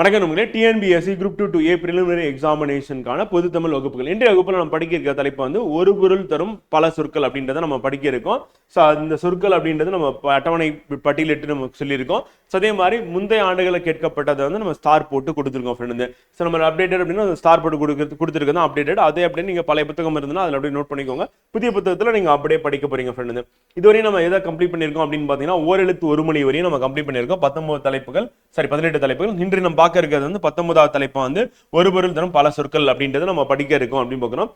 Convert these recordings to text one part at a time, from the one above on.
வணக்கம் நம்மளே TNPSC group two two A preliminary எக்ஸாமினேஷனுக்கான பொது தமிழ் வகுப்புகள். இன்றைய வகுப்பில் நம்ம படிக்க இருக்க தலைப்பு வந்து ஒரு பொருள் தரும் பல சொற்கள் அப்படின்றத நம்ம படிக்க இருக்கோம் ஸோ அந்த சொற்கள் அப்படின்றது நம்ம அட்டவணை பட்டியலிட்டு நம்ம சொல்லியிருக்கோம். ஸோ அதே மாதிரி முந்தைய ஆண்டுகளில் கேட்கப்பட்டதை வந்து நம்ம ஸ்டார் போட்டு கொடுத்துருக்கோம் ஃப்ரெண்டு ஸோ நம்ம அப்டேட்டட் அப்படின்னா ஸ்டார் போட்டு கொடுக்குறது கொடுத்துருக்கோம் அப்டேட்டட் அதே அப்படியே நீங்கள் பழைய புத்தகம் இருந்ததுன்னா அதில் அப்படியே நோட் பண்ணிக்கோங்க. புதிய புத்தகத்தில் நீங்கள் அப்படியே படிக்க போறீங்க ஃப்ரெண்டு இதுவரையும் நம்ம எதை கம்ப்ளீட் பண்ணியிருக்கோம் அப்படின்னு பார்த்தீங்கன்னா ஓரெழுத்து ஒரு மணி வரையும் நம்ம கம்ப்ளீட் பண்ணியிருக்கோம். பத்தொன்பது தலைப்புகள் சாரி பதினெட்டு தலைப்புகள். இன்று நம்ம பார்க்க இருக்கிறது வந்து பத்தொன்பதாவது தலைப்பா வந்து ஒரு பொருள் தரும் பல சொற்கள் அப்படின்றத நம்ம படிக்க இருக்கோம் அப்படின்னு பார்க்கணும்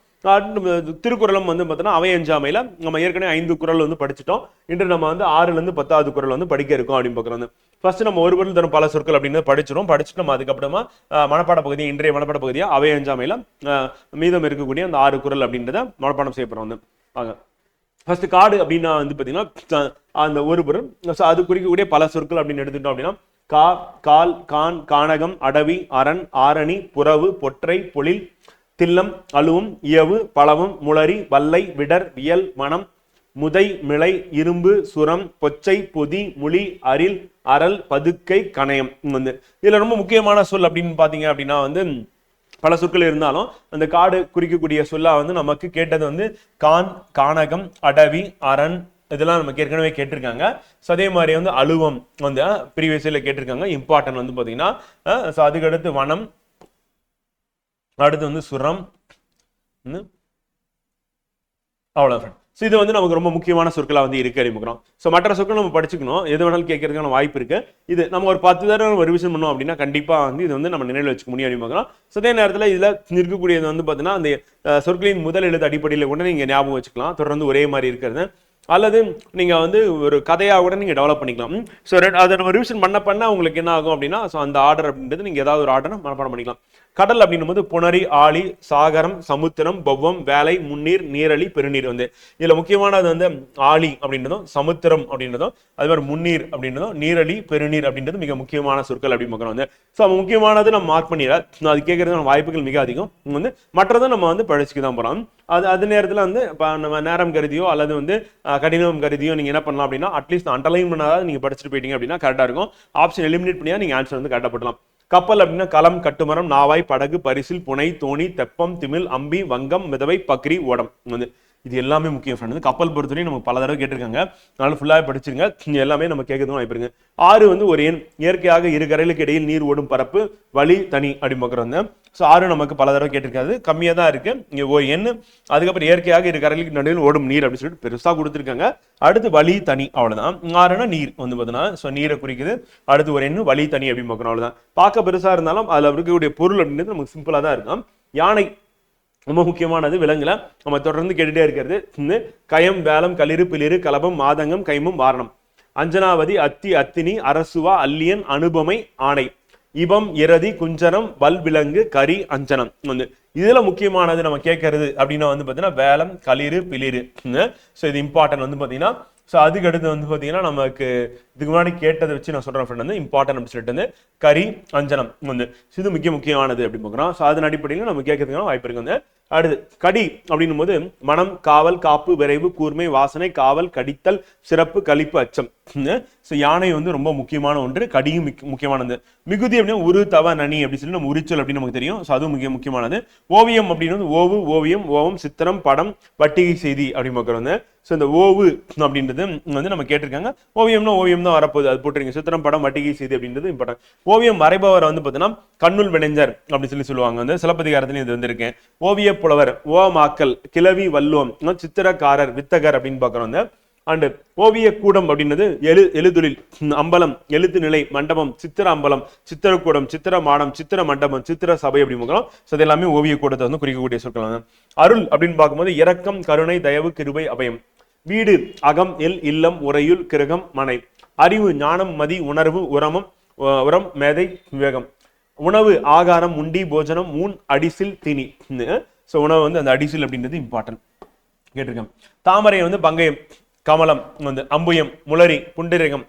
திருக்குறளும் வந்து பார்த்தோன்னா அவையஞ்சாமையில நம்ம ஏற்கனவே ஐந்து குறள் வந்து படிச்சிட்டோம். இன்று நம்ம வந்து ஆறுல இருந்து பத்தாவது குறள் வந்து படிக்க இருக்கோம் அப்படின்னு பார்க்குறோம். ஃபர்ஸ்ட் நம்ம ஒரு பொருள் தரும் பல சொற்கள் அப்படின்றத படிச்சிடும் படிச்சுட்டு நம்ம அதுக்கப்புறமா மனப்பாட பகுதி இன்றைய மனப்பாட பகுதியா அவையஞ்சாமையில மீதம் இருக்கக்கூடிய அந்த ஆறு குறள் அப்படின்றத மனப்பாடம் செய்யப்படுறோம் வந்து வாங்க. ஃபர்ஸ்ட் காடு அப்படின்னா வந்து பார்த்தீங்கன்னா அந்த ஒரு பொருள். அது குறிக்கக்கூடிய பல சொற்கள் அப்படின்னு எடுத்துட்டோம் அப்படின்னா கா கால் கான் கானகம் அடவி அரண் ஆரணி புறவு பொற்றை பொழில் தில்லம் அழுவும் இயவு பழவும் முளரி வல்லை விடர் வியல் மணம் முதை மிளை இரும்பு சுரம் பொச்சை பொதி முளி அரில் அரல் பதுக்கை கணயம். வந்து. இதுல ரொம்ப முக்கியமான சொல் அப்படின்னு பாத்தீங்க அப்படின்னா வந்து பல சொற்கள் இருந்தாலும் அந்த காடு குறிக்கக்கூடிய சொல்லா வந்து நமக்கு கேட்டது வந்து கான் கானகம் அடவி அரண் இதெல்லாம் நமக்கு ஏற்கனவே கேட்டிருக்காங்க. ஸோ அதே மாதிரி வந்து அலுவம் வந்து ப்ரீவியஸ் இயர்ல கேட்டிருக்காங்க. இம்பார்ட்டன்ட் வந்து பார்த்தீங்கன்னா ஸோ அதுக்கடுத்து வனம் அடுத்து வந்து சுரம் ம், அவ்வளோதான் ஸோ இது வந்து நமக்கு ரொம்ப முக்கியமான சொற்களாக வந்து இருக்க அறிமுகம் ஸோ மற்ற சொற்கள் நம்ம படிச்சுக்கணும். எது வேணாலும் கேட்கறதுக்கான வாய்ப்பு இருக்கு. இது நம்ம ஒரு பத்து தடவை ஒரு ரிவிஷன் பண்ணோம் அப்படின்னா கண்டிப்பாக வந்து இது வந்து நம்ம நினைவில் வச்சுக்க முடியும் அறிமுகம் ஸோ அதே நேரத்தில் இதில் இருக்கக்கூடியது வந்து பார்த்தீங்கன்னா அந்த சொற்களின் முதல் எழுத்து அடிப்படையில் கூட நீங்கள் ஞாபகம் வச்சுக்கலாம். தொடர்ந்து ஒரே மாதிரி இருக்கிறது. அல்லது நீங்கள் வந்து ஒரு கதையாக கூட நீங்கள் டெவலப் பண்ணிக்கலாம். ஸோ அதை நம்ம ரிவிஷன் பண்ண பண்ண உங்களுக்கு என்ன ஆகும் அப்படின்னா ஸோ அந்த ஆர்டர் அப்படின்றது நீங்கள் ஏதாவது ஒரு ஆர்டரை மனப்பாடம் பண்ணிக்கலாம். கடல் அப்படின்னும் போது புணரி ஆழி சாகரம் சமுத்திரம் பவ்வம் வேலை முன்னீர் நீரழி பெருநீர் வந்து. இதுல முக்கியமானது வந்து ஆழி அப்படின்றதும் சமுத்திரம் அப்படின்றதும் அது மாதிரி முன்னீர் அப்படின்றதும் நீரழி பெருநீர் அப்படின்றது மிக முக்கியமான சொற்கள் அப்படின்னு பார்க்கணும் வந்து. ஸோ முக்கியமானது நம்ம மார்க் பண்ணிடல அது கேட்கறதுக்கான வாய்ப்புகள் மிக அதிகம். வந்து மற்றதும் நம்ம வந்து படிச்சுக்க தான் போறோம். அது அது நேரத்தில் வந்து இப்போ நம்ம நேரம் கருதியோ அல்லது வந்து கடினம் கருதியோ நீங்க என்ன பண்ணலாம் அப்படின்னா அட்லீஸ்ட் அண்டர்லைன் பண்ணாதான் நீங்க படிச்சுட்டு போயிட்டீங்க அப்படின்னா கரெக்டாக இருக்கும். ஆப்ஷன் எலிமினேட் பண்ணியா நீங்க ஆன்சர் வந்து கரெக்டாக போடலாம் கப்பல் அப்படின்னா களம் கட்டுமரம் நாவாய் படகு பரிசில் புனை தோணி தெப்பம் திமில் அம்பி வங்கம் மிதவை பக்ரி ஓடம். வந்து இது எல்லாமே முக்கியம் ஃப்ரெண்ட் கப்பல் பொறுத்தவரையும் நமக்கு பல தடவை கேட்டிருக்காங்க. அதனால ஃபுல்லாக படிச்சிருங்க. இங்கே எல்லாமே நம்ம கேட்கறதும் வாய்ப்பு ஆறு வந்து ஒரு எண். இயற்கையாக இரு கரைகளுக்கு இடையில் நீர் ஓடும் பரப்பு வழி தனி அப்படின்னு பார்க்குறோம் தான் ஸோ ஆறு நமக்கு பல தடவை கேட்டிருக்காது. கம்மியாக தான் இருக்கு. இங்கே ஒரு எண். அதுக்கப்புறம் இயற்கையாக இரு கரைகளுக்கு நடுவில் ஓடும் நீர் அப்படின்னு சொல்லிட்டு பெருசாக கொடுத்துருக்காங்க. அடுத்து வழி தனி அவ்வளோதான் ஆறுனா நீர் வந்து பார்த்தீங்கன்னா ஸோ நீரை குறிக்குது. அடுத்து ஒரு எண் வழி தனி அப்படின்னு பார்க்கணும் அவ்வளோதான் பார்க்க பெருசாக இருந்தாலும் அதில் இருக்கக்கூடிய பொருள் அப்படின்றது நமக்கு சிம்பிளாக தான் இருக்கும். யானை ரொம்ப முக்கியமானது விலங்குல. நம்ம தொடர்ந்து கேட்டுட்டே இருக்கிறது. கயம் வேலம் களிறு பிளிறு கலபம் மாதங்கம் கைமும் வாரணம். அஞ்சனாவதி அத்தி அத்தினி அரசுவா அல்லியன் அனுபமை ஆணை. இபம் இரதி வல் விலங்கு கரி அஞ்சனம். வந்து இதுல முக்கியமானது நம்ம கேட்கறது அப்படின்னா வந்து பாத்தீங்கன்னா வேலம் களிறு பிளிறு. ஸோ இது இம்பார்ட்டன்ட் வந்து பாத்தீங்கன்னா ஸோ அதுக்கு அடுத்து வந்து பார்த்தீங்கன்னா நமக்கு இதுக்கு முன்னாடி கேட்டதை வச்சு நான் சொல்கிறேன் ஃப்ரெண்ட் வந்து இம்பார்ட்டன்ட் அப்படின்னு சொல்லிட்டு வந்து கரி அஞ்சனம் வந்து. இது முக்கிய முக்கியமானது அப்படி பார்க்குறோம். ஸோ அதன் அடிப்படையில் நம்ம கேட்கறதுக்கான வாய்ப்பு இருக்கு வந்து. அடுத்து கடி அப்படின்னும் போது மனம் காவல் காப்பு விரைவு கூர்மை வாசனை காவல் கடித்தல் சிறப்பு கழிப்பு அச்சம். ஸோ யானை வந்து ரொம்ப முக்கியமான ஒன்று கடியும் முக்கியமானது. மிகுதி அப்படின்னா உரு தவ நனி அப்படின்னு சொல்லி நம்ம உரிச்சல் அப்படின்னு நமக்கு தெரியும். ஸோ அதுவும் மிக முக்கியமானது. ஓவியம் அப்படின்னு வந்து ஓவு ஓவியம் ஓவம் சித்திரம் படம் வட்டிகை செய்தி அப்படின்னு பார்க்குறோம் வந்து. ஸோ இந்த ஓவு அப்படின்றது வந்து நம்ம கேட்டிருக்காங்க. ஓவியம்னா ஓவியம் தான் வரப்போகுது. அது போட்டுருங்க சித்திரம் படம் வட்டிகை செய்தி அப்படின்றது இம்பார்ட்டன் ஓவியம் வரைபவர் வந்து பார்த்தீங்கன்னா கண்ணுள் வினைஞர் அப்படின்னு சொல்லி சொல்லுவாங்க. வந்து சிலப்பதிகாரத்துலையும் இது வந்திருக்கேன் ஓவிய புலவர் ஓமாக்கல் கிளவி வல்லுவம் சித்திரக்காரர் வித்தகர் அப்படின்னு பார்க்குறோம் வந்து அண்டு ஓவிய கூடம் அப்படின்றது எழு எழுதுளில் அம்பலம் எழுத்து நிலை மண்டபம் சித்திர அம்பலம் சித்திரக்கூடம் சித்திர மாடம் சித்திர மண்டபம் சித்திர சபை அப்படி பார்க்கலாம் ஸோ இது எல்லாமே ஓவிய கூடத்தை வந்து குறிக்கக்கூடிய சொற்கள் அருள் அப்படின்னு பார்க்கும்போது இரக்கம் கருணை தயவு கிருபை அபயம். வீடு அகம் எல் இல்லம் உறையுள் கிரகம் மனை. அறிவு ஞானம் மதி உணர்வு உரமம் உரம் மேதை விவேகம். உணவு ஆகாரம் உண்டி போஜனம் ஊன் அடிசில் திணி. ஸோ உணவு வந்து அந்த அடிசில் அப்படின்றது இம்பார்ட்டன்ட் கேட்டிருக்கேன். தாமரை வந்து பங்கயம் கமலம் வந்து அம்புயம் முளரி புண்டரிகம்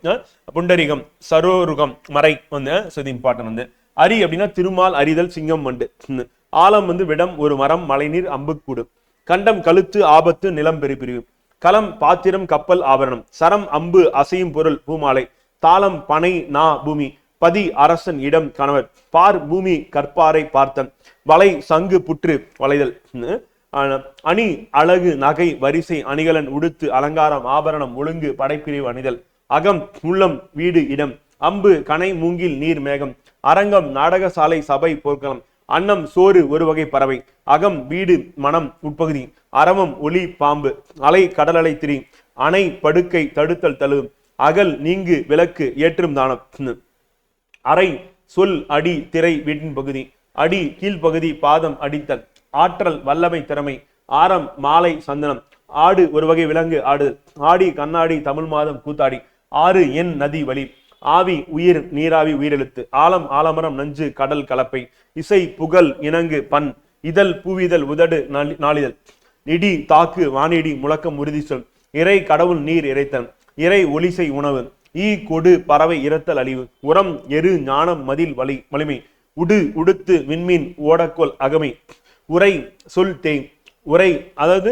புண்டரிகம் சரோருகம் மறை வந்து ஸோ இது இம்பார்ட்டன்ட் வந்து. அரி அப்படின்னா திருமால் அரிதல் சிங்கம் மண்டு ஆலம் வந்து விடம் ஒரு மரம் மழைநீர் அம்புக்கூடு. கண்டம் கழுத்து ஆபத்து நிலம் பெருபிரிவு. களம் பாத்திரம் கப்பல் ஆபரணம். சரம் அம்பு அசையும் பொருள் பூமாலை. தாளம் பனை நா பூமி. பதி அரசன் இடம் கணவர். பார் பூமி கற்பாரை பார்த்தன். வலை சங்கு புற்று வளைதல். அணி அழகு நகை வரிசை அணிகலன் உடுத்து அலங்காரம் ஆபரணம் ஒழுங்கு படைப்பிரிவு அணிதல். அகம் உள்ளம் வீடு இடம். அம்பு கனை மூங்கில் நீர் மேகம். அரங்கம் நாடக சாலை சபை போர்க்களம். அன்னம் சோறு ஒரு வகை பறவை. அகம் வீடு மனம் உட்பகுதி. அரவம் ஒளி பாம்பு. அலை கடலலை திரி. அணை படுக்கை தடுத்தல் தழு. அகல் நீங்கு விளக்கு ஏற்றும் தானம். அறை சொல் அடி திரை வீட்டின் பகுதி. அடி கீழ்ப்பகுதி பாதம் அடித்தல். ஆற்றல் வல்லமை திறமை. ஆரம் மாலை சந்தனம். ஆடு ஒரு வகை விலங்கு ஆடு. ஆடி கண்ணாடி தமிழ் மாதம் கூத்தாடி. ஆறு என் நதி வழி. ஆவி உயிர் நீராவி உயிரெழுத்து. ஆலம் ஆலமரம் நஞ்சு கடல் கலப்பை. இசை புகழ் இணங்கு பண். இதழ் பூவிதழ் உதடு நாளிதழ். இடி தாக்கு வானிடி முழக்கம் உறுதி சொல். இறை கடவுள் நீர் இறைத்தல் இறை ஒலிசை உணவு. ஈ கொடு பறவை இறத்தல் அழிவு. உரம் எரு ஞானம் மதில் வலி வலிமை. உடு உடுத்து விண்மீன் ஓடக்கோல் அகமை. உரை சொல் தேய். உரை அதாவது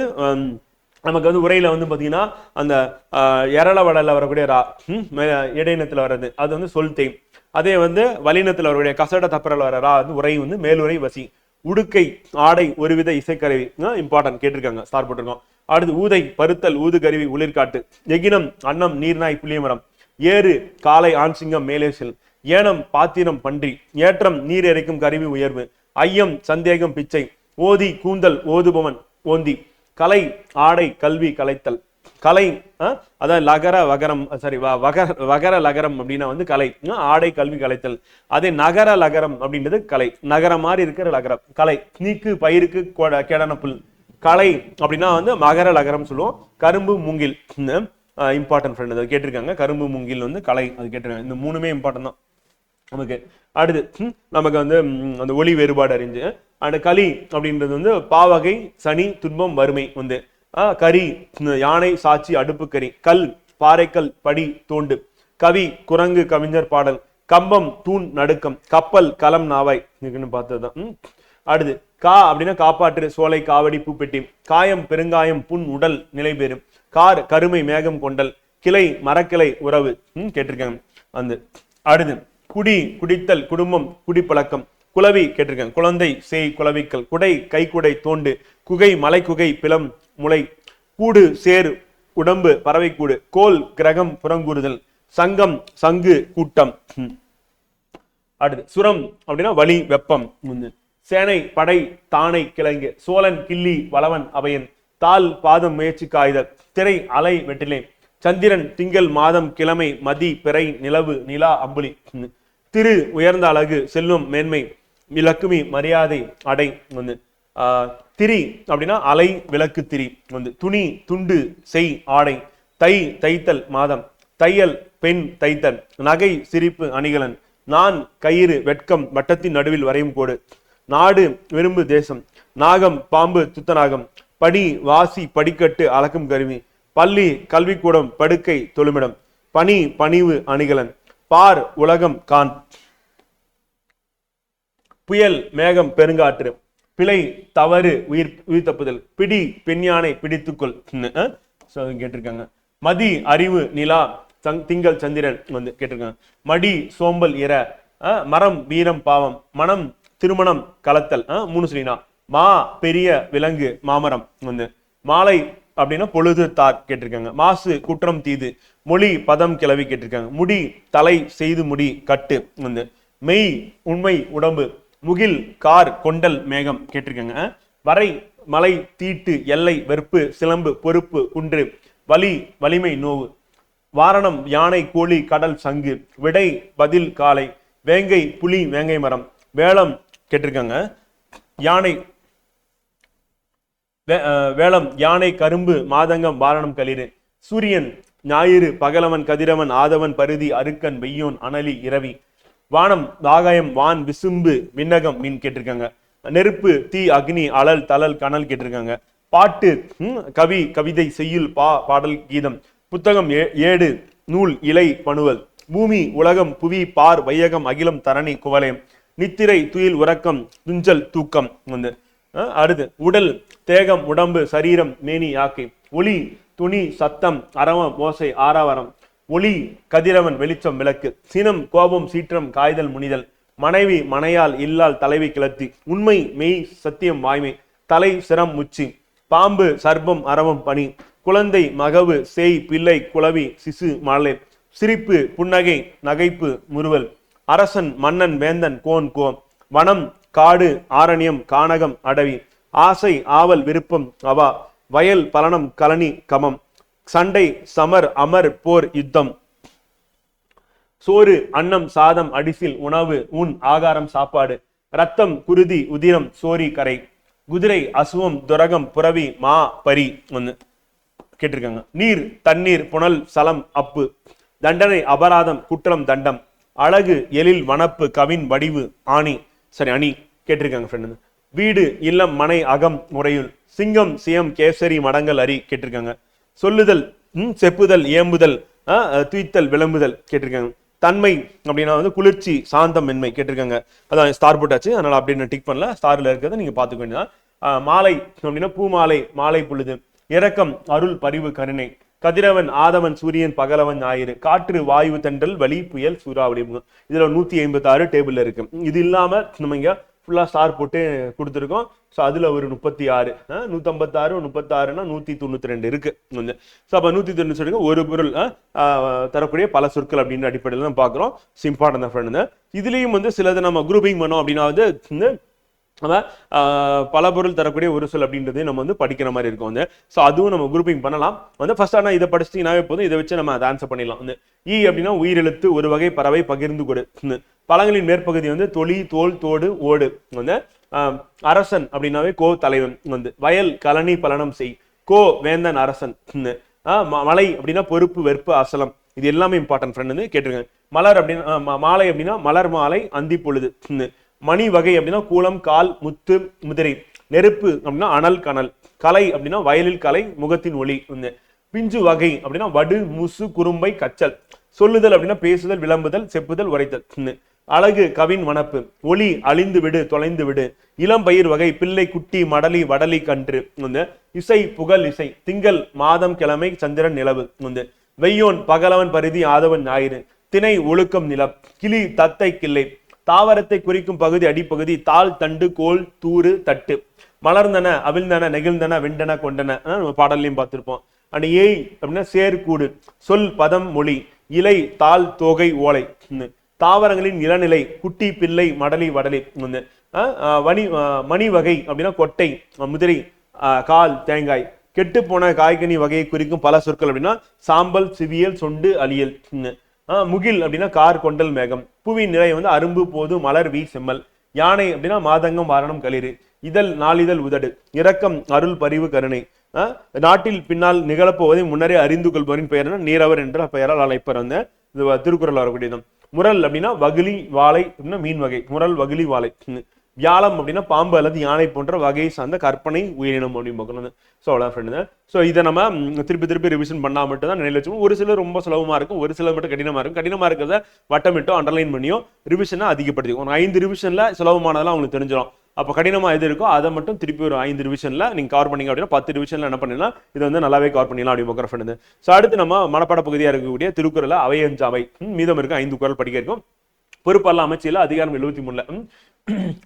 நமக்கு வந்து உரையில் வந்து பார்த்தீங்கன்னா அந்த எரள வடலில் வரக்கூடிய ரா ம் மே- வர்றது. அது வந்து சொல் தேய் அதே வந்து வலினத்தில் வரக்கூடிய கசட தப்பரில் வர ரா வந்து உரை வந்து மேலுரை வசி. உடுக்கை ஆடை ஒருவித இசைக்கருவி. இம்பார்ட்டன்ட் கேட்டிருக்காங்க ஸ்டார் போட்டிருக்கோம். அடுத்து ஊதை பருத்தல் ஊதுகருவி உளிர்காட்டு. எகினம் அன்னம் நீர்நாய் புளியமரம். ஏறு காளை ஆண் சிங்கம் மேலே செல். ஏனம் பாத்திரம் பன்றி. ஏற்றம் நீர் எறைக்கும் கருவி உயர்வு. ஐயம் சந்தேகம் பிச்சை. ஓதி கூந்தல் ஓதுபவன் ஓந்தி. கலை ஆடை கல்வி கலைத்தல். கலை அதான் லகர வகரம் சாரி வகர வகர லகரம் அப்படின்னா வந்து கலை. ஆடை கல்வி கலைத்தல். அதே நகர லகரம் அப்படின்றது கலை. நகரம் மாதிரி இருக்கிற லகரம். கலை. நீக்கு பயிருக்கு கொட- கெடன புல். கலை அப்படின்னா வந்து மகர லகரம் சொல்லுவோம். கரும்பு மூங்கில். இம்பார்ட்டன்ட் ஃப்ரெண்ட் அதை கேட்டிருக்காங்க. கரும்பு மூங்கில் வந்து கலை. அது கேட்டிருக்காங்க. இந்த மூணுமே இம்பார்ட்டன்ட் தான். நமக்கு. அடுத்து நமக்கு வந்து அந்த ஒளி வேறுபாடு அறிஞ்சு அண்ட் களி அப்படின்றது வந்து பாவகை சனி துன்பம் வறுமை வந்து. கரி யானை சாட்சி அடுப்பு கரி கல் பாறைக்கல் படி தோண்டு. கவி குரங்கு கவிஞர் பாடல். கம்பம் தூண் நடுக்கம். கப்பல் களம் நாவாய். இதுக்குன்னு பார்த்ததுதான். ம். அடுத்து கா அப்படின்னா காப்பாற்று சோலை காவடி பூப்பெட்டி. காயம் பெருங்காயம் புண் உடல் நிலை பெறும் கார் கருமை மேகம் கொண்டல். கிளை மரக்கிளை உறவு. கேட்டிருக்காங்க. வந்து அடுத்து குடி குடித்தல் குடும்பம் குடிப்பழக்கம். குளவி கேட்டிருக்கேன் குழந்தை செய் குளவிக்கல் குடை கைக்குடை தோண்டு. குகை மலை குகை பிளம் முளை. கூடு சேர் உடம்பு பறவைக்கூடு. கோல் கிரகம் புறங்கூறுதல். சங்கம் சங்கு கூட்டம். அடுத்து சுரம் அப்படின்னா வலி வெப்பம். சேனை படை தானை கிழங்கு. சோழன் கிள்ளி வளவன் அவையன். தாள் பாதம் முயற்சி காய்தல். திரை அலை வெற்றிலை. சந்திரன் திங்கள் மாதம் கிழமை மதி பிறை நிலவு நிலா அம்புலி. திரு உயர்ந்த அழகு செல்வம் மேன்மை. லக்குமி மரியாதை அடை வந்து ஆஹ், திரி அப்படின்னா அலை விளக்கு திரி வந்து துணி துண்டு செய் ஆடை தை தைத்தல் மாதம் தையல் பெண் தைத்தல் நகை சிரிப்பு அணிகலன் நான் கயிறு வெட்கம் வட்டத்தின் நடுவில் வரையும் கோடு நாடு விரும்பு தேசம் நாகம் பாம்பு துத்தநாகம் படி வாசி படிக்கட்டு அளக்கும் கருவி பள்ளி கல்விக்கூடம் படுக்கை தொழுமிடம் பனி பணிவு அணிகலன் பார் உலகம் கான். புயல் மேகம் பெருங்காற்று பிழை தவறு உயிர் உயிர் தப்புதல் பிடி பெண்யானை பிடித்துக்கொள். கேட்டிருக்காங்க. மதி அறிவு நிலா சங்- திங்கள் சந்திரன் வந்து கேட்டிருக்காங்க. மடி சோம்பல் இர மரம் வீரம் பாவம் மனம் திருமணம் கலத்தல் மூணு சொல்லினா மா பெரிய விலங்கு மாமரம் வந்து. மாலை அப்படின்னா பொழுது தார் கேட்டிருக்காங்க. மாசு குற்றம் தீது. மொழி பதம் கிளவி கேட்டிருக்காங்க. முடி தலை செய்து முடி கட்டு வந்து. மெய் உண்மை உடம்பு முகில் கார் கொண்டல் மேகம் கேட்டிருக்காங்க. வரை மலை தீட்டு எல்லை வெறுப்பு சிலம்பு பொறுப்பு குன்று வலி வலிமை நோவு. வாரணம் யானை கோழி கடல் சங்கு. விடை பதில் காலை. வேங்கை புலி வேங்கை மரம். வேளம் கேட்டிருக்காங்க. யானை வே- வேளம் யானை கரும்பு மாதங்கம் வாரணம் களிறு. சூரியன் ஞாயிறு பகலவன் கதிரவன் ஆதவன் பருதி அருக்கன் வெய்யோன் அனலி இரவி. வானம் ஆகாயம் வான் விசும்பு விண்ணகம் மீன் கேட்டிருக்காங்க. நெருப்பு தீ அக்னி அலல் தலல் கனல் கேட்டிருக்காங்க. பாட்டு கவி கவிதை செய்யுள் பா பாடல் கீதம். புத்தகம் ஏ- ஏடு நூல் இலை பணுவல். பூமி உலகம் புவி பார் வையகம் அகிலம் தரணி குவலயம் நித்திரை துயில் உறக்கம் துஞ்சல் தூக்கம் வந்து. அடுத்து உடல் தேகம் உடம்பு சரீரம் மேனி யாக்கை. ஒளி துணி சத்தம் அரவம் ஓசை ஆராவரம். ஒளி கதிரவன் வெளிச்சம் விளக்கு. சினம் கோபம் சீற்றம் காய்தல் முனிதல். மனைவி மனையால் இல்லால் தலைவி கிளத்தி உண்மை மெய் சத்தியம் வாய்மை. தலை சிரம் முச்சி பாம்பு சர்ப்பம் அரவம் பனி. குழந்தை மகவு சேய் பிள்ளை குளவி சிசு மலை சிரிப்பு புன்னகை நகைப்பு முறுவல். அரசன் மன்னன் வேந்தன் கோன் கோம். வனம் காடு ஆரண்யம் கானகம் அடவி. ஆசை ஆவல் விருப்பம் அவா. வயல் பலனம் கலனி கமம். சண்டை சமர் அமர் போர் யுத்தம். சோறு அன்னம் சாதம் அடிசில் உணவு உன் ஆகாரம் சாப்பாடு. ரத்தம் குருதி உதிரம் சோரி கரை. குதிரை அசுவம் துரகம் புறவி மா பரி ஒன்று கேட்டிருக்காங்க. நீர் தண்ணீர் புனல் சலம் அப்பு. தண்டனை அபராதம் குற்றம் தண்டம். அழகு எழில் வனப்பு கவின் வடிவு ஆணி. சரி அணி. கேட்டிருக்காங்க ஃப்ரெண்டு வீடு இல்லம் மனை அகம் முறையுள். சிங்கம் சியம் கேசரி மடங்கள் அரி. கேட்டிருக்காங்க. சொல்லுதல் ம், செப்புதல் ஏம்புதல் துய்த்தல் விளம்புதல் கேட்டிருக்காங்க. தன்மை அப்படின்னா வந்து குளிர்ச்சி சாந்தம் மென்மை கேட்டிருக்காங்க. அதான் ஸ்டார் போட்டாச்சு. அதனால அப்படின்னு டிக் பண்ணல. ஸ்டாரில் இருக்கிறத நீங்க பார்த்துக்க வேண்டியதான் மாலை அப்படின்னா பூமாலை மாலை பொழுது. இரக்கம் அருள் பரிவு கருணை. கதிரவன் ஆதவன் சூரியன் பகலவன் ஞாயிறு. காற்று வாயு தென்றல் வலி புயல் சூறாவளி இதுல நூத்தி ஐம்பத்தி ஆறு டேபிள்ல இருக்கு. இது இல்லாம நம்ம இங்க ஃபுல்லாக ஸ்டார் போட்டு கொடுத்துருக்கோம். ஸோ அதில் ஒரு முப்பத்தி ஆறு நூற்றம்பத்தாறு முப்பத்தாறுனா நூற்றி தொண்ணூற்றி ரெண்டு இருக்குது கொஞ்சம். ஸோ அப்போ நூற்றி தொண்ணூற்றி ரெண்டு ஒரு பொருள் தரக்கூடிய பல சொற்கள் அப்படின்னு அடிப்படையில் தான் பார்க்குறோம். இம்பார்ட்டன் தான் ஃப்ரெண்டு இதுலேயும் வந்து சிலது நம்ம குரூப்பிங் பண்ணோம் அப்படின்னா வந்து நம்ம பல பொருள் தரக்கூடிய ஒரு சொல் அப்படின்றதையும் நம்ம வந்து படிக்கிற மாதிரி இருக்கும். வந்து ஸோ அதுவும் நம்ம குரூப்பிங் பண்ணலாம். வந்து ஃபர்ஸ்ட் ஆனால் இதை படிச்சிட்டீங்கன்னாவே போதும். இதை வச்சு நம்ம அதை ஆன்சர் பண்ணிடலாம். வந்து ஈ e அப்படின்னா உயிரெழுத்து ஒரு வகை பறவை பகிர்ந்து கொடு. பழங்களின் மேற்பகுதி வந்து தொழி தோல் தோடு ஓடு. வந்து அரசன் அப்படின்னாவே கோ தலைவன். வந்து வயல் கலனி பலனம் செய். கோ வேந்தன் அரசன். ம- மலை அப்படின்னா பொறுப்பு வெறுப்பு அசலம். இது எல்லாமே இம்பார்ட்டன்ட் ஃப்ரெண்ட் வந்து கேட்டிருக்கேன் மலர் அப்படின்னா மாலை அப்படின்னா மலர் மாலை அந்தி பொழுது. மணி வகை அப்படின்னா கூலம் கால் முத்து முதிரை. நெருப்பு அப்படின்னா அனல் கனல். கலை அப்படின்னா வயலில் கலை முகத்தின் ஒளி. வந்து பிஞ்சு வகை அப்படின்னா வடு முசு குறும்பை கச்சல். சொல்லுதல் அப்படின்னா பேசுதல் விளம்புதல் செப்புதல் உரைத்தல். அழகு கவின் வனப்பு ஒளி அழிந்து விடு தொலைந்து விடு. இளம் பயிர் வகை பிள்ளை குட்டி மடலி வடலி கன்று. வந்து இசை புகழ் இசை. திங்கள் மாதம் கிழமை சந்திரன் நிலவு. வந்து வெய்யோன் பகலவன் பரிதி ஆதவன் ஞாயிறு. திணை ஒழுக்கம் நிலம். கிளி தத்தை கிள்ளை. தாவரத்தை குறிக்கும் பகுதி அடிப்பகுதி தாள் தண்டு கோல் தூறு தட்டு. மலர்ந்தன அவிழ்ந்தன நெகிழ்ந்தன வெண்டன கொண்டன. நம்ம பாடல்லையும் பார்த்திருப்போம். அண்ட் ஏய் அப்படின்னா சேர்கூடு சொல் பதம் மொழி. இலை தாள் தோகை ஓலை. தாவரங்களின் இளநிலை குட்டி பிள்ளை மடலி வடலி வந்து அஹ், வனி மணி வகை அப்படின்னா கொட்டை முதிரை கால் தேங்காய். கெட்டு போன காய்கனி வகையை குறிக்கும் பல சொற்கள் அப்படின்னா சாம்பல் சிவியல் சொண்டு அலியல் ஆஹ் முகில் அப்படின்னா கார் கொண்டல் மேகம். புவியின் நிலை வந்து அரும்பு போது மலர் வி செம்மல். யானை அப்படின்னா மாதங்கம் வாரணம் களிறு. இதழ் நாளிதழ் உதடு. இரக்கம் அருள் பரிவு கருணை. ஆஹ் நாட்டில் பின்னால் நிகழப்போவதை முன்னரே அறிந்து கொள்பவரின் பெயர் நீரவர் என்ற பெயரால் அழைப்பர் வந்து திருக்குறள் வரக்கூடியதும். முரல் அப்படின்னா வகுளி வாழை அப்படின்னா மீன் வகை. முரல் வகுளி வாழை. வியாழம் அப்படின்னா பாம்பு அல்லது யானை போன்ற வகையை சார்ந்த கற்பனை உயிரினம் அப்படின்னு பார்க்கணும். ஸோ அவ்வளோ ஃப்ரெண்டு ஸோ இதை நம்ம திருப்பி திருப்பி ரிவிஷன் பண்ணால் மட்டும் தான் நினைவில் வச்சுக்கணும். ஒரு சிலர் ரொம்ப சுலபமாக இருக்கும் ஒரு சிலர் மட்டும் கடினமாக இருக்கும். கடினமாக இருக்கிறத வட்டமிட்டோ அண்டர்லைன் பண்ணியோ ரிவிஷனை அதிகப்படுத்திக்கும் ஒரு ஐந்து ரிவிஷனில் சுலபமானதெல்லாம் அவங்களுக்கு தெரிஞ்சிடும். அப்போ கடினமாக எது இருக்கோ அதை மட்டும் திருப்பி ஒரு ஐந்து டிவிஷனில் நீங்கள் கவர் பண்ணீங்க அப்படின்னா பத்து டிவிஷனில் என்ன பண்ணலாம் இது வந்து நல்லாவே கவர் பண்ணிடலாம் அப்படி பார்க்குற ஃப்ரெண்டு ஸோ அடுத்து நம்ம மனப்பாட பகுதியாக இருக்கக்கூடிய திருக்குறளை அஞ்சு அவை மீதம் இருக்கும் ஐந்து குரல் படிக்க இருக்கும். பொறுப்பல்ல அமைச்சியில் அதிகாரம் எழுபத்தி மூணில்.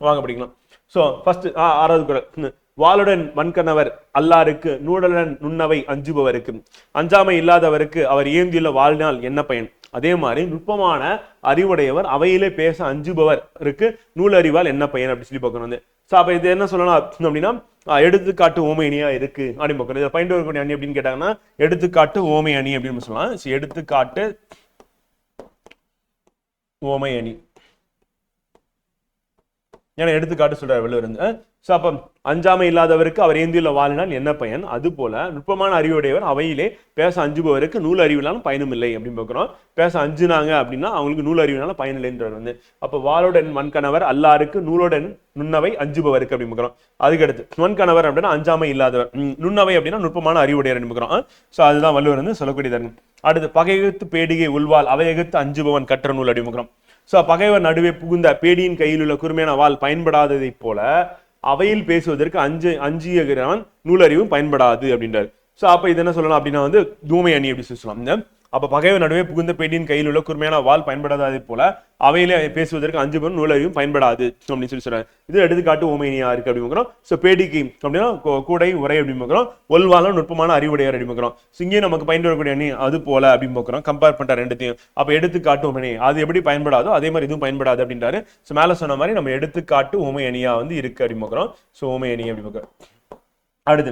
வாங்க படிக்கலாம். ஸோ ஃபர்ஸ்ட் ஆறாவது குரல். வாளுடன் வன்கணவர் அல்லாருக்கு நூடலுடன் நுண்ணவை அஞ்சுபவருக்கு. அஞ்சாமை இல்லாதவருக்கு அவர் ஏந்தியுள்ள வாழ்நாள் என்ன பயன்? அதே மாதிரி நுட்பமான அறிவுடையவர் அவையிலே பேச அஞ்சுபவர் இருக்கு நூலறிவால் என்ன பயன் அப்படி சொல்லி பார்க்கணும் வந்து. ஸோ அப்போ இது என்ன சொல்லலாம் அப்படின்னா எடுத்துக்காட்டு ஓமை அணியா இருக்கு அப்படின்னு பார்க்கணும். இதை பயின்று வரக்கூடிய அணி அப்படின்னு கேட்டாங்கன்னா எடுத்துக்காட்டு ஓமை அணி அப்படின்னு சொல்லலாம். எடுத்துக்காட்டு ஓமை அணி ஏன்னா எடுத்துக்காட்டு சொல்றாரு வெளில இருந்து ஸோ அப்போ அஞ்சாமை இல்லாதவருக்கு அவர் ஏந்தியுள்ள வாழ்நாள் என்ன பயன்? அது போல நுட்பமான அறிவுடையவர் அவையிலே பேச அஞ்சுபவருக்கு நூல் அறிவினாலும் பயனும் இல்லை அப்படின்னு பார்க்குறோம். பேச அஞ்சுனாங்க அப்படின்னா அவங்களுக்கு நூல் அறிவினாலும் பயன் இல்லைன்றவர் வந்து. அப்போ வாளுடன் மண்கணவர் அல்லாருக்கு நூலுடன் நுண்ணவை அஞ்சுபவருக்கு அப்படின்னு பார்க்குறோம். அதுக்கடுத்து மண்கணவர் அப்படின்னா அஞ்சாமை இல்லாதவர். நுண்ணவை அப்படின்னா நுட்பமான அறிவுடையர் பார்க்குறோம். ஸோ அதுதான் வள்ளுவர் வந்து சொல்லக்கூடியதாக அடுத்து பகையகத்து பேடிகை உள்வாள் அவையகத்து அஞ்சுபவன் கற்ற நூல் அப்படின்னு பார்க்குறோம். ஸோ பகைவர் நடுவே புகுந்த பேடியின் கையில் உள்ள குறுமையான வாள் பயன்படாததைப் போல அவையில் பேசுவதற்கு அஞ்சு அஞ்சியகிறான் நூலறிவும் பயன்படாது அப்படின்றார். ஸோ அப்போ இது என்ன சொல்லலாம் அப்படின்னா வந்து தூமை அணி அப்படி சொல்லலாம் இந்த அப்ப பகைவர் நடுவே புகுந்த பேட்டியின் கையில் உள்ள கூர்மையான வாள் பயன்படாததை போல அவையிலே பேசுவதற்கு அஞ்சு பேரும் நூலையும் பயன்படாது அப்படின்னு சொல்லி சொல்றாங்க இது எடுத்துக்காட்டு ஓமேனியா இருக்கு அப்படின்னு ஸோ பேடிக்கு அப்படின்னா கூடை உரை அப்படின்னு பார்க்குறோம். ஒல்வாலும் நுட்பமான அறிவுடையார் அப்படின்னு பார்க்குறோம். ஸோ நமக்கு பயன்படக்கூடிய அணி அது போல அப்படின்னு பார்க்குறோம். கம்பேர் பண்ற ரெண்டுத்தையும். அப்ப எடுத்துக்காட்டு உமணி அது எப்படி பயன்படாதோ அதே மாதிரி இதுவும் பயன்படாது அப்படின்றாரு. ஸோ மேல சொன்ன மாதிரி நம்ம எடுத்துக்காட்டு உமை அணியா வந்து இருக்கு அப்படின்னு பார்க்குறோம். ஸோ உமை அணி அப்படி பார்க்குறோம். அடுத்து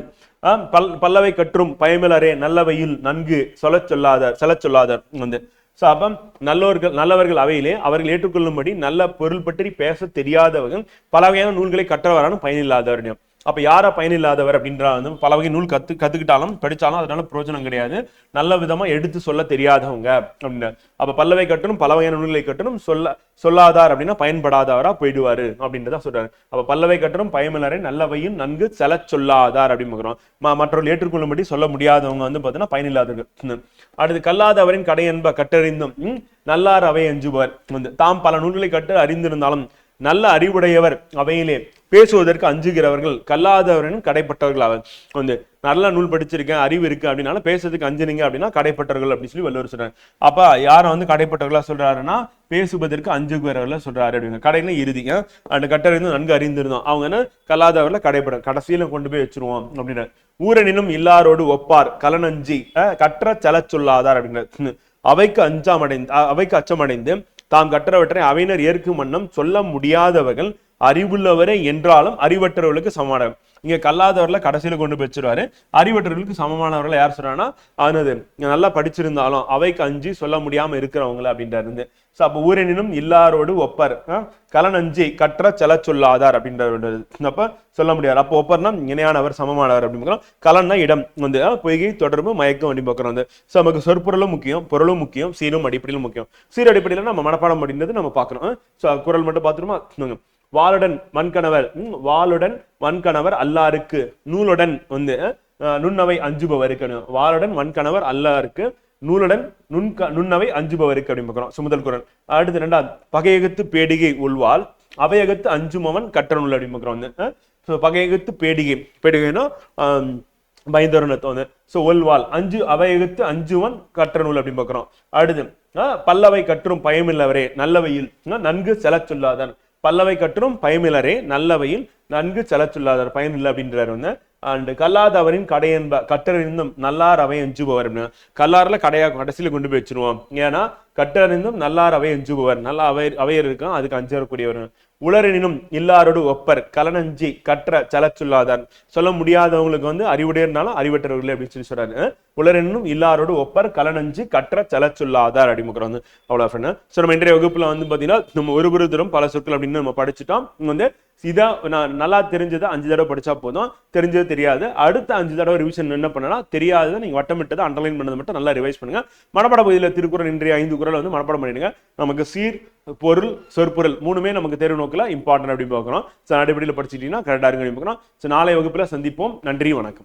பல் பல்லவை கற்றும் பயமிலரே நல்லவையில் நன்கு சொல்லச் சொல்லாதார் சொல்ல சொல்லாதார் வந்து. ஸோ அப்போ நல்லவர்கள் நல்லவர்கள் அவையிலே அவர்கள் ஏற்றுக்கொள்ளும்படி நல்ல பொருள் பற்றி பேச தெரியாதவர்கள் பல வகையான நூல்களை கற்றவரான பயனில்லாதவர் அப்போ யார பயனில்லாதவர் அப்படின்ற வந்து பல வகை நூல் கற்று கற்றுக்கிட்டாலும் படித்தாலும் அதனால பிரயோஜனம் கிடையாது. நல்ல விதமாக எடுத்து சொல்ல தெரியாதவங்க அப்படின்னு. அப்போ பல்லவை கட்டணும் பல வகையான நூல்களை கட்டணும் சொல்ல சொல்லாதார் அப்படின்னா பயன்படாதவராக போயிடுவார் அப்படின்றத சொல்கிறார் அப்போ பல்லவை கட்டணும் பயமில்லரை நல்லவையும் நன்கு செல சொல்லாதார் அப்படின்னு மற்றவர்கள் ஏற்றுக்கொள்ளும்படி சொல்ல முடியாதவங்க வந்து பார்த்தீங்கன்னா பயனில்லாதவர்கள். அடுத்து கல்லாதவரின் கடை என்ப கட்டறிந்தும் ம், நல்லார் அவை அஞ்சுபவர் வந்து தாம் பல நூல்களை கட்டு அறிந்திருந்தாலும் நல்ல அறிவுடையவர் அவையிலே பேசுவதற்கு அஞ்சுகிறவர்கள் கல்லாதவரின் கடைப்பட்டவர்கள் அவன் வந்து நல்ல நூல் படிச்சிருக்கேன் அறிவு இருக்கு அப்படின்னால பேசுறதுக்கு அஞ்சுனீங்க அப்படின்னா கடைப்பட்டவர்கள் அப்படின்னு சொல்லி வள்ளுவர் சொல்றாரு. அப்ப யாரை வந்து கடைப்பட்டவர்களா சொல்றாருன்னா பேசுவதற்கு அஞ்சுகிறவர்கள சொல்றாரு அப்படிங்க. கடையில இறுதிங்க அந்த கட்டறிந்து நன்கு அறிந்திருந்தோம். அவங்க என்ன? கல்லாதவர்ல கடைப்பட கடைசியில கொண்டு போய் வச்சிருவோம் அப்படின்னு ஊரனினும் இல்லாரோடு ஒப்பார் கலனஞ்சி அஹ், கற்ற செல சொல்லாதார் அப்படின்னு அவைக்கு அஞ்சாமடைந்து அடைந்து அவைக்கு அச்சமடைந்து தாம் கற்றவற்றை அவையினர் ஏற்கும் வண்ணம் சொல்ல முடியாதவர்கள் அறிவுள்ளவரே என்றாலும் அறிவற்றவர்களுக்கு சமமான இங்க கல்லாதவர்ல கடைசியில கொண்டு போச்சிருவாரு அறிவற்றவர்களுக்கு சமமானவர்கள் யார் சொல்றாங்கன்னா அவனது நல்லா படிச்சிருந்தாலும் அவைக்கு அஞ்சு சொல்ல முடியாம இருக்கிறவங்கள அப்படின்றது இருந்து ஸோ அப்போ ஊரெனினும் இல்லாரோடு ஒப்பர். அஹ், கலனஞ்சி கற்ற செல சொல்லாதார் அப்படின்றது அப்ப சொல்ல முடியாது. அப்போ ஒப்பர்னா இணையானவர் சமமானவர் அப்படின்னு கலன்னா இடம் வந்து பொய்கை தொடர்பு மயக்கம் அப்படி பார்க்குறோம் வந்து. ஸோ நமக்கு சொற்பொருளும் முக்கியம் பொருளும் முக்கியம் சீரும் அடிப்படையிலும் முக்கியம். சீர் அடிப்படையில் நம்ம மனப்பாடம் அப்படின்றது நம்ம பார்க்கணும். ஸோ குரல் மட்டும் பார்த்துருமா? வாளுடன் மண்கணவர் ம், வாளுடன் மண்கணவர் அல்லாருக்கு. நூலுடன் வந்து நுண்ணவை அஞ்சுபவருக்கு வாளுடன் மண்கணவர் அல்லாருக்கு. நூலுடன் நுண்க நுண்ணவை அஞ்சுபவருக்கு அப்படின்னு பார்க்குறோம். சுமுதல் குரல். அடுத்து ரெண்டாவது பகையகத்து பேடிகை உள்வாள். அவையகத்து அஞ்சுமவன் கற்ற அப்படின்னு பார்க்கிறோம் வந்து ஸோ பகையகத்து பேடிகை பேடிகைன்னா ஆம், பயந்தருணத்தை வந்து ஸோ ஒல்வாள் அஞ்சு அவையகத்து அஞ்சுவன் கற்ற நூல் அப்படின்னு பார்க்கிறோம். அடுத்து பல்லவை கற்றும் பயமில்லவரே நல்லவையில் நன்கு செலச் சொல்லாதான். பல்லவை கற்றும் பயமிலரே நல்லவையில் நன்கு செலச் பயனில்லை பயன் இல்லை வந்து அண்டு கல்லாதவரின் கடை என்ப கற்றறிந்தும் நல்லார் அவை எஞ்சுபவர் அப்படின்னு கல்லாறுல கடையா கடைசியில கொண்டு போய் வச்சிருவோம். ஏன்னா கற்றறிந்தும் நல்லார் அவை எஞ்சுபவர். நல்லா அவை அவையர் இருக்கான் அதுக்கு அஞ்சு வரக்கூடியவர் உளரெனினும் இல்லாரோடு ஒப்பர். கலனஞ்சி கற்ற சலச்சுள்ளாதான் சொல்ல முடியாதவங்களுக்கு வந்து அறிவுடையனாலும் அறிவற்றவர்களே அப்படின்னு சொல்லி சொல்றாரு. அஹ் உளரெனினும் இல்லாரோடு ஒப்பர் கலனஞ்சி கற்ற சலச்சுள்ளாதார் சொல்லாதார் அப்படிங்கிற வந்து அவ்வளோ ஃப்ரெண்ட் ஸோ நம்ம இன்றைய வகுப்புல வந்து பாத்தீங்கன்னா நம்ம ஒரு ஒரு தரம் பல சொற்கள் அப்படின்னு நம்ம படிச்சுட்டோம். வந்து இதா நான் நல்லா தெரிஞ்சதை அஞ்சு தடவை படிச்சா போதும். தெரிஞ்சது தெரியாது. அடுத்த அஞ்சு தடவை ரிவிஷன் என்ன பண்ணலாம்? தெரியாததை நீங்க வட்டமிட்டதை அண்டர்லைன் பண்ணது மட்டும் நல்லா ரிவைஸ் பண்ணுங்க. மனப்பாட பகுதியில் திருக்குறள் இன்றைய ஐந்து குரல் வந்து மனப்பாடம் பண்ணிடுங்க. நமக்கு சீர் பொருள் சொற்பொருள் மூணுமே நமக்கு தேர்வு நோக்கில் இம்பார்ட்டன்ட் அப்படின்னு பார்க்குறோம் ஸோ அடிப்படையில் படிச்சுட்டீங்கன்னா கரெக்டாக இருங்க அப்படின்னு பார்க்குறோம் ஸோ நாளை வகுப்பில் சந்திப்போம். நன்றி வணக்கம்.